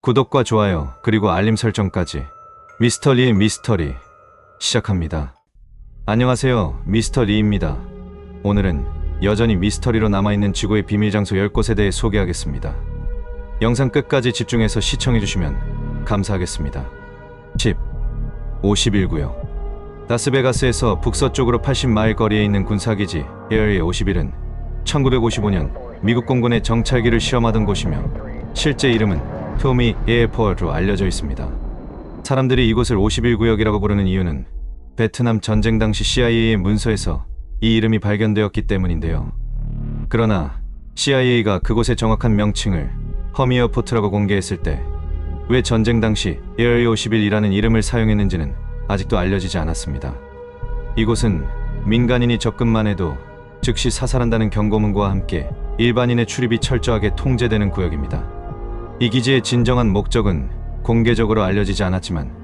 구독과 좋아요, 그리고 알림 설정까지. 미스터리의 미스터리 시작합니다. 안녕하세요. 미스터 리입니다. 오늘은 여전히 미스터리로 남아있는 지구의 비밀 장소 10곳에 대해 소개하겠습니다. 영상 끝까지 집중해서 시청해주시면 감사하겠습니다. 10. 51구역 라스베가스에서 북서쪽으로 80마일 거리에 있는 군사기지 에어리어 51은 1955년 미국 공군의 정찰기를 시험하던 곳이며 실제 이름은 토미 에어포트로 알려져 있습니다. 사람들이 이곳을 51구역이라고 부르는 이유는 베트남 전쟁 당시 CIA의 문서에서 이 이름이 발견되었기 때문인데요. 그러나 CIA가 그곳의 정확한 명칭을 허미어포트라고 공개했을 때 왜 전쟁 당시 에어리어 51이라는 이름을 사용했는지는 아직도 알려지지 않았습니다. 이곳은 민간인이 접근만 해도 즉시 사살한다는 경고문과 함께 일반인의 출입이 철저하게 통제되는 구역입니다. 이 기지의 진정한 목적은 공개적으로 알려지지 않았지만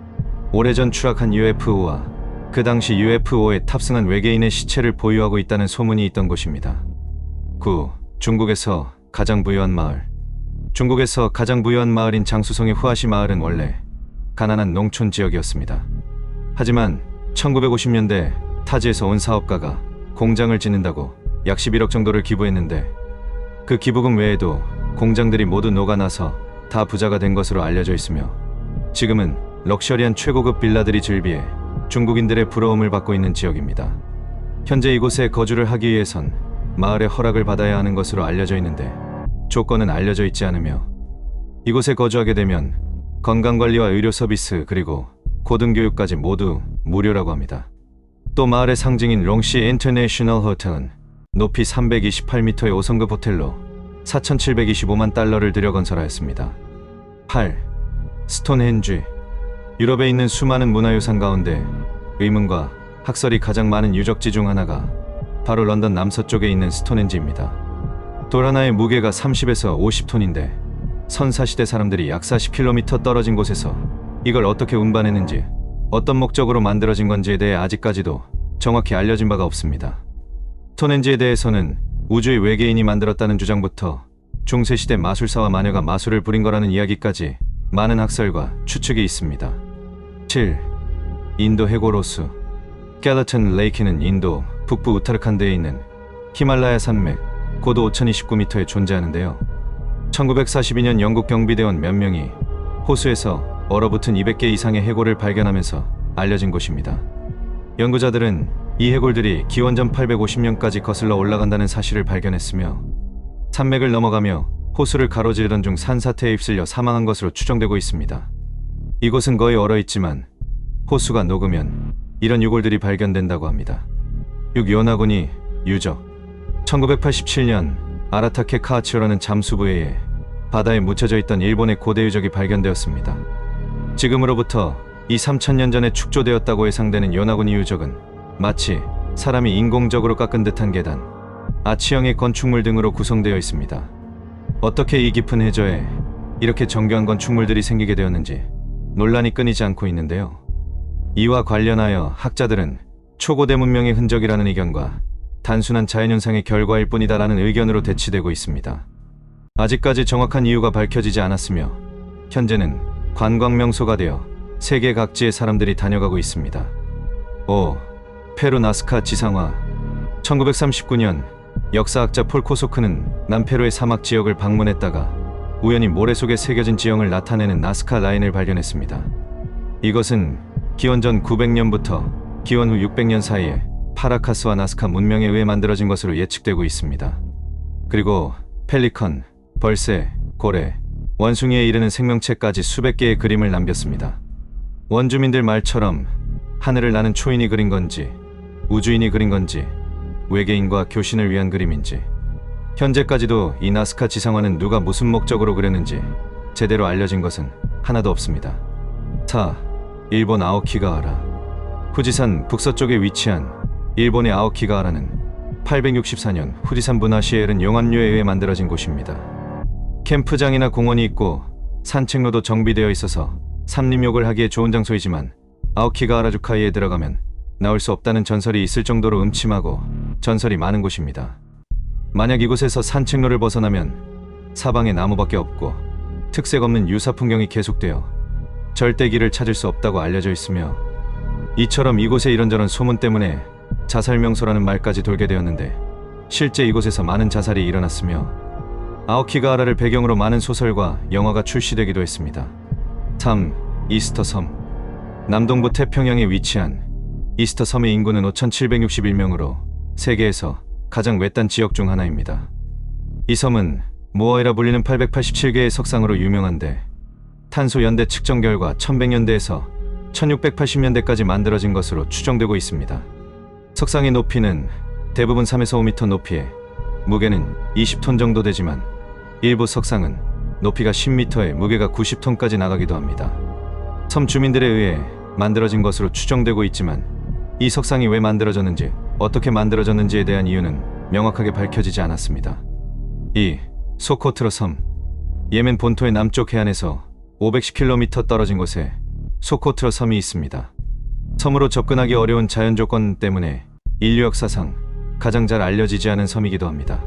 오래전 추락한 UFO와 그 당시 UFO에 탑승한 외계인의 시체를 보유하고 있다는 소문이 있던 곳입니다. 9. 중국에서 가장 부유한 마을 중국에서 가장 부유한 마을인 장수성의 후아시 마을은 원래 가난한 농촌 지역이었습니다. 하지만 1950년대 타지에서 온 사업가가 공장을 짓는다고 약 11억 정도를 기부했는데 그 기부금 외에도 공장들이 모두 녹아나서 다 부자가 된 것으로 알려져 있으며 지금은 럭셔리한 최고급 빌라들이 즐비해 중국인들의 부러움을 받고 있는 지역입니다. 현재 이곳에 거주를 하기 위해선 마을의 허락을 받아야 하는 것으로 알려져 있는데 조건은 알려져 있지 않으며 이곳에 거주하게 되면 건강관리와 의료 서비스 그리고 고등교육까지 모두 무료라고 합니다. 또 마을의 상징인 롱시 인터내셔널 호텔은 높이 328m의 5성급 호텔로 4,725만 달러를 들여 건설하였습니다. 8. 스톤헨지 유럽에 있는 수많은 문화유산 가운데 의문과 학설이 가장 많은 유적지 중 하나가 바로 런던 남서쪽에 있는 스톤헨지입니다. 돌 하나의 무게가 30에서 50톤인데 선사시대 사람들이 약 40km 떨어진 곳에서 이걸 어떻게 운반했는지 어떤 목적으로 만들어진 건지에 대해 아직까지도 정확히 알려진 바가 없습니다. 스톤헨지에 대해서는 우주의 외계인이 만들었다는 주장부터 중세시대 마술사와 마녀가 마술을 부린 거라는 이야기까지 많은 학설과 추측이 있습니다. 7. 인도 해고로스 갤러튼 레이키는 인도 북부 우타르칸드에 있는 히말라야 산맥 고도 5029m에 존재하는데요. 1942년 영국 경비대원 몇 명이 호수에서 얼어붙은 200개 이상의 해골을 발견하면서 알려진 곳입니다. 연구자들은 이 해골들이 기원전 850년까지 거슬러 올라간다는 사실을 발견했으며 산맥을 넘어가며 호수를 가로지르던 중 산사태에 휩쓸려 사망한 것으로 추정되고 있습니다. 이곳은 거의 얼어 있지만 호수가 녹으면 이런 유골들이 발견된다고 합니다. 6. 요나군이 유적 1987년 아라타케 카아치오라는 잠수부에 의해 바다에 묻혀져 있던 일본의 고대 유적이 발견되었습니다. 지금으로부터 이 3000년 전에 축조되었다고 예상되는 요나군이 유적은 마치 사람이 인공적으로 깎은 듯한 계단, 아치형의 건축물 등으로 구성되어 있습니다. 어떻게 이 깊은 해저에 이렇게 정교한 건축물들이 생기게 되었는지 논란이 끊이지 않고 있는데요. 이와 관련하여 학자들은 초고대 문명의 흔적이라는 의견과 단순한 자연현상의 결과일 뿐이다라는 의견으로 대치되고 있습니다. 아직까지 정확한 이유가 밝혀지지 않았으며 현재는 관광 명소가 되어 세계 각지의 사람들이 다녀가고 있습니다. 5. 페루 나스카 지상화 1939년 역사학자 폴 코소크는 남페루의 사막 지역을 방문했다가 우연히 모래 속에 새겨진 지형을 나타내는 나스카 라인을 발견했습니다. 이것은 기원전 900년부터 기원 후 600년 사이에 파라카스와 나스카 문명에 의해 만들어진 것으로 예측되고 있습니다. 그리고 펠리컨, 벌새, 고래, 원숭이에 이르는 생명체까지 수백 개의 그림을 남겼습니다. 원주민들 말처럼 하늘을 나는 초인이 그린 건지 우주인이 그린 건지 외계인과 교신을 위한 그림인지 현재까지도 이 나스카 지상화는 누가 무슨 목적으로 그렸는지 제대로 알려진 것은 하나도 없습니다. 4. 일본 아오키가하라 후지산 북서쪽에 위치한 일본의 아오키가하라는 864년 후지산 분화시에 흐른 용암류에 의해 만들어진 곳입니다. 캠프장이나 공원이 있고 산책로도 정비되어 있어서 산림욕을 하기에 좋은 장소이지만 아오키가하라 주카이에 들어가면 나올 수 없다는 전설이 있을 정도로 음침하고 전설이 많은 곳입니다. 만약 이곳에서 산책로를 벗어나면 사방에 나무밖에 없고 특색 없는 유사 풍경이 계속되어 절대 길을 찾을 수 없다고 알려져 있으며 이처럼 이곳에 이런저런 소문 때문에 자살 명소라는 말까지 돌게 되었는데 실제 이곳에서 많은 자살이 일어났으며 아오키가하라를 배경으로 많은 소설과 영화가 출시되기도 했습니다. 3. 이스터 섬 남동부 태평양에 위치한 이스터 섬의 인구는 5,761명으로 세계에서 가장 외딴 지역 중 하나입니다. 이 섬은 모어이라 불리는 887개의 석상으로 유명한데 탄소 연대 측정 결과 1100년대에서 1680년대까지 만들어진 것으로 추정되고 있습니다. 석상의 높이는 대부분 3에서 5m 높이에 무게는 20톤 정도 되지만 일부 석상은 높이가 10m에 무게가 90톤까지 나가기도 합니다. 섬 주민들에 의해 만들어진 것으로 추정되고 있지만 이 석상이 왜 만들어졌는지 어떻게 만들어졌는지에 대한 이유는 명확하게 밝혀지지 않았습니다. 2. 소코트로 섬 예멘 본토의 남쪽 해안에서 510km 떨어진 곳에 소코트로 섬이 있습니다. 섬으로 접근하기 어려운 자연 조건 때문에 인류 역사상 가장 잘 알려지지 않은 섬이기도 합니다.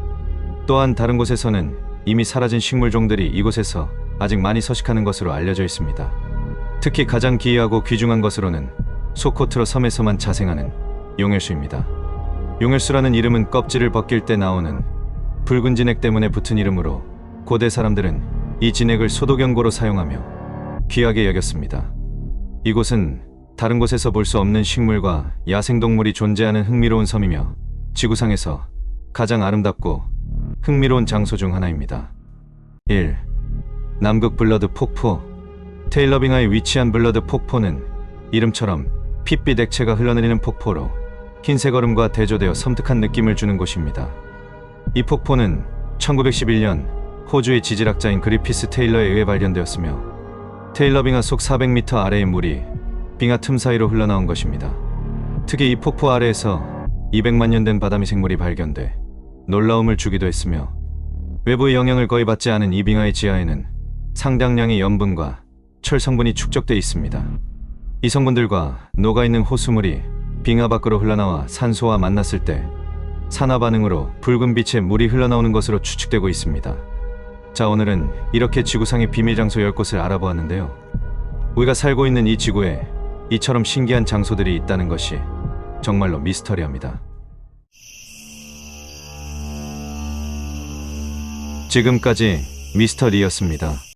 또한 다른 곳에서는 이미 사라진 식물종들이 이곳에서 아직 많이 서식하는 것으로 알려져 있습니다. 특히 가장 기이하고 귀중한 것으로는 소코트로 섬에서만 자생하는 용혈수입니다. 용혈수라는 이름은 껍질을 벗길 때 나오는 붉은 진액 때문에 붙은 이름으로 고대 사람들은 이 진액을 소독연고로 사용하며 귀하게 여겼습니다. 이곳은 다른 곳에서 볼 수 없는 식물과 야생동물이 존재하는 흥미로운 섬이며 지구상에서 가장 아름답고 흥미로운 장소 중 하나입니다. 1. 남극 블러드 폭포 테일러빙하에 위치한 블러드 폭포는 이름처럼 핏빛 액체가 흘러내리는 폭포로 흰색 얼음과 대조되어 섬뜩한 느낌을 주는 곳입니다. 이 폭포는 1911년 호주의 지질학자인 그리피스 테일러에 의해 발견되었으며 테일러 빙하 속 400m 아래의 물이 빙하 틈 사이로 흘러나온 것입니다. 특히 이 폭포 아래에서 200만 년 된 바다미 생물이 발견돼 놀라움을 주기도 했으며 외부의 영향을 거의 받지 않은 이 빙하의 지하에는 상당량의 염분과 철 성분이 축적돼 있습니다. 이 성분들과 녹아있는 호수물이 빙하 밖으로 흘러나와 산소와 만났을 때 산화 반응으로 붉은 빛의 물이 흘러나오는 것으로 추측되고 있습니다. 자, 오늘은 이렇게 지구상의 비밀 장소 10곳을 알아보았는데요. 우리가 살고 있는 이 지구에 이처럼 신기한 장소들이 있다는 것이 정말로 미스터리합니다. 지금까지 미스터리였습니다.